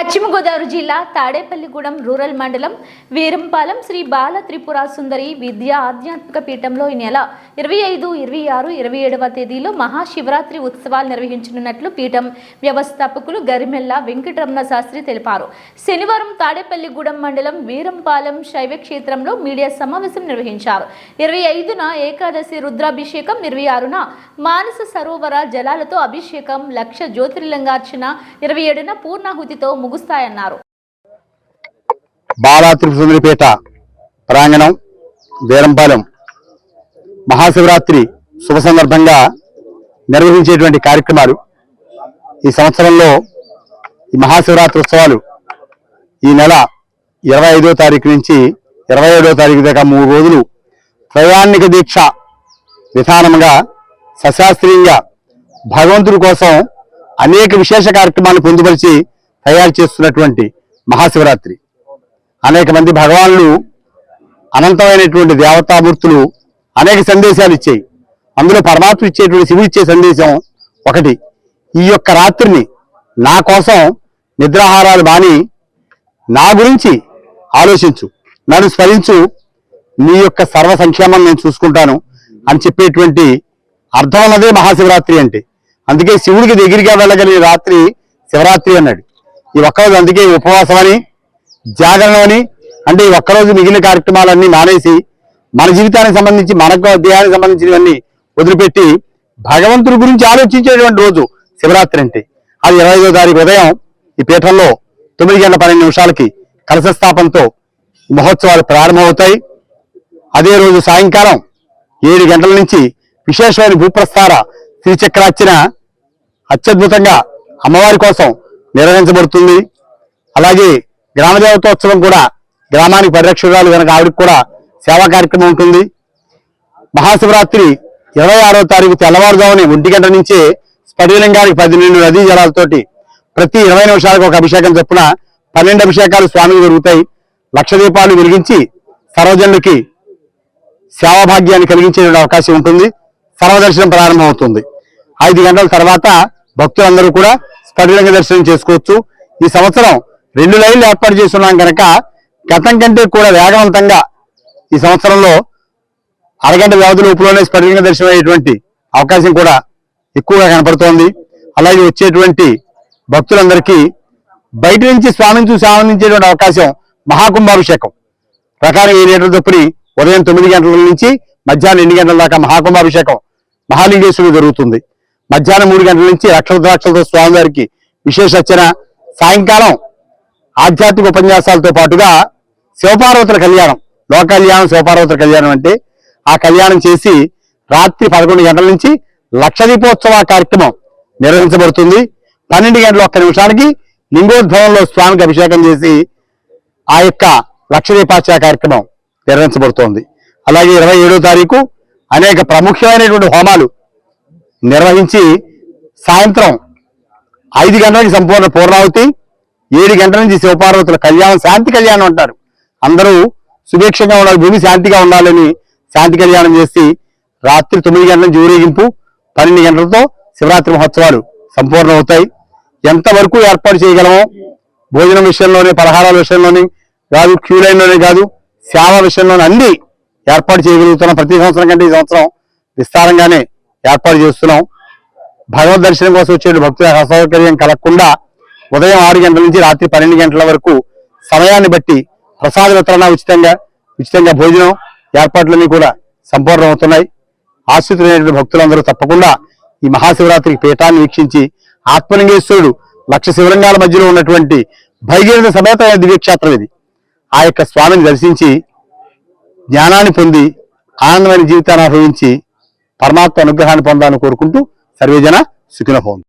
పశ్చిమ గోదావరి జిల్లా తాడేపల్లిగూడెం రూరల్ మండలం వీరంపాలెం శ్రీ బాల త్రిపుర సుందరి విద్యా ఆధ్యాత్మిక పీఠంలో ఈ నెల ఇరవై ఐదు ఇరవై ఆరు ఇరవై ఏడవ తేదీలో మహాశివరాత్రి ఉత్సవాలు నిర్వహించనున్నట్లు పీఠం వ్యవస్థాపకులు గరిమెల్ల వెంకటరమణ శాస్త్రి తెలిపారు. శనివారం తాడేపల్లిగూడెం మండలం వీరంపాలెం శైవ క్షేత్రంలో మీడియా సమావేశం నిర్వహించారు. ఇరవై ఐదున ఏకాదశి రుద్రాభిషేకం ఇరవై ఆరున మానస సరోవర జలాలతో అభిషేకం లక్ష జ్యోతిర్లింగార్చన ఇరవై ఏడున పూర్ణాహుతితో ముగుస్తాయన్నారు. బాలా త్రిపుసుందరిపేట ప్రాంగణం బేరంపాలెం మహాశివరాత్రి శుభ సందర్భంగా నిర్వహించేటువంటి కార్యక్రమాలు ఈ సంవత్సరంలో ఈ మహాశివరాత్రి ఉత్సవాలు ఈ నెల ఇరవై ఐదో తారీఖు నుంచి ఇరవై ఏడో తారీఖు దాకా మూడు రోజులు ప్రయాణిక దీక్ష విధానంగా సశాస్త్రీయంగా భగవంతుడి కోసం అనేక విశేష కార్యక్రమాలను పొందుపరిచి తయారు చేస్తున్నటువంటి మహాశివరాత్రి. అనేక మంది భగవానులు అనంతమైనటువంటి దేవతామూర్తులు అనేక సందేశాలు ఇచ్చాయి. అందులో పరమాత్మ ఇచ్చేటువంటి శివుడు ఇచ్చే సందేశం ఒకటి. ఈ యొక్క రాత్రిని నా కోసం నిద్రాహారాలు మాని నా గురించి ఆలోచించు. నన్ను స్మరించు. నీ యొక్క సర్వ సంక్షేమం నేను చూసుకుంటాను అని చెప్పేటువంటి అర్థం ఉన్నదే మహాశివరాత్రి అంటే. అందుకే శివుడికి దగ్గరగా వెళ్ళగలిగే రాత్రి శివరాత్రి అన్నాడు. ఈ ఒక్కరోజు అందుకే ఉపవాసం అని జాగరణ అని అంటే ఈ ఒక్కరోజు మిగిలిన కార్యక్రమాలన్నీ మానేసి మన జీవితానికి సంబంధించి మనకు దేహానికి సంబంధించినవన్నీ వదిలిపెట్టి భగవంతుడి గురించి ఆలోచించేటువంటి రోజు శివరాత్రి అంటే. అది ఇరవై ఐదో తారీఖు ఉదయం ఈ పీఠంలో తొమ్మిది గంటల పన్నెండు నిమిషాలకి కలశ స్థాపనతో మహోత్సవాలు ప్రారంభమవుతాయి. అదే రోజు సాయంకాలం ఏడు గంటల నుంచి విశేషమైన భూప్రస్థార శ్రీచక్రార్చన అత్యద్భుతంగా అమ్మవారి కోసం నిర్వహించబడుతుంది. అలాగే గ్రామ దేవతోత్సవం కూడా గ్రామానికి పరిరక్షకురాలు కనుక ఆవిడకి కూడా సేవా కార్యక్రమం ఉంటుంది. మహాశివరాత్రి ఇరవై ఆరో తారీఖు తెల్లవారుజామునే ఒంటి గంట నుంచే స్ఫటిలింగానికి పదిహేను నదీ జలాలతోటి ప్రతి ఇరవై నిమిషాలకు ఒక అభిషేకం చొప్పున పన్నెండు అభిషేకాలు స్వామికి జరుగుతాయి లక్ష దీపాలు వెలిగించి సర్వజనులకి సేవాభాగ్యాన్ని కలిగించే అవకాశం ఉంటుంది. సర్వదర్శనం ప్రారంభమవుతుంది. ఐదు గంటల తర్వాత భక్తులందరూ కూడా స్ఫటికలింగ దర్శనం చేసుకోవచ్చు. ఈ సంవత్సరం రెండు లైన్లు ఏర్పాటు చేస్తున్నాం కనుక గతం కంటే కూడా వేగవంతంగా ఈ సంవత్సరంలో అరగంట వ్యవధి లోపులోనే స్ఫటికంగా దర్శనం అయ్యేటువంటి అవకాశం కూడా ఎక్కువగా కనపడుతోంది. అలాగే వచ్చేటువంటి భక్తులందరికీ బయట నుంచి స్వామిని చూసి ఆనందించేటువంటి అవకాశం మహాకుంభాభిషేకం. ప్రకారం ఈ లీటర్ చొప్పుని ఉదయం తొమ్మిది గంటల నుంచి మధ్యాహ్నం ఎన్ని గంటల దాకా మహాకుంభాభిషేకం మహాలింగేశ్వరుడు జరుగుతుంది. మధ్యాహ్నం మూడు గంటల నుంచి లక్షల ద్రాక్షలతో స్వామివారికి విశేష అర్చన. సాయంకాలం ఆధ్యాత్మిక ఉపన్యాసాలతో పాటుగా శివపార్వతుల కళ్యాణం లోక కళ్యాణం శివపార్వతుల కళ్యాణం అంటే ఆ కళ్యాణం చేసి రాత్రి పదకొండు గంటల నుంచి లక్ష దీపోత్సవ కార్యక్రమం నిర్వహించబడుతుంది. పన్నెండు గంటల ఒక్క నిమిషానికి లింగోద్భవంలో స్వామికి అభిషేకం చేసి ఆ యొక్క లక్ష దీపార్చన కార్యక్రమం నిర్వహించబడుతోంది. అలాగే ఇరవై ఏడో తారీఖు అనేక ప్రముఖమైనటువంటి హోమాలు నిర్వహించి సాయంత్రం ఐదు గంటలకి సంపూర్ణ పూర్ణావతి ఏడు గంటల నుంచి శివపార్వతుల కళ్యాణం శాంతి కళ్యాణం అంటారు. అందరూ సుభిక్షంగా ఉండాలి భూమి శాంతిగా ఉండాలని శాంతి కళ్యాణం చేసి రాత్రి తొమ్మిది గంటల నుంచి ఊరేగింపు పన్నెండు గంటలతో శివరాత్రి మహోత్సవాలు సంపూర్ణ అవుతాయి. ఎంతవరకు ఏర్పాటు చేయగలమో భోజనం విషయంలోనే పలహారాల విషయంలోనే కాదు క్యూ లైన్లోనే కాదు సేవ విషయంలోనే అన్ని ఏర్పాటు చేయగలుగుతున్నాం. ప్రతి సంవత్సరం కంటే ఈ సంవత్సరం విస్తారంగానే ఏర్పాటు చేస్తున్నాం. భగవద్ దర్శనం కోసం వచ్చే భక్తుల అసౌకర్యం కలగకుండా ఉదయం ఆరు గంటల నుంచి రాత్రి పన్నెండు గంటల వరకు సమయాన్ని బట్టి ప్రసాద వితరణ ఉచితంగా ఉచితంగా భోజనం ఏర్పాట్లన్నీ కూడా సంపూర్ణం అవుతున్నాయి. ఆశ్రితులైనటువంటి భక్తులందరూ తప్పకుండా ఈ మహాశివరాత్రి పీఠాన్ని వీక్షించి ఆత్మలింగేశ్వరుడు లక్ష శివలింగాల మధ్యలో ఉన్నటువంటి భైగీరథ సమేతమైన దివ్యక్షేత్రం ఇది. ఆ యొక్క స్వామిని దర్శించి జ్ఞానాన్ని పొంది ఆనందమైన జీవితాన్ని అనుభవించి పరమాత్మ అనుగ్రహాన్ని పొందాలని కోరుకుంటూ సర్వేజన సుఖిన భవంతు.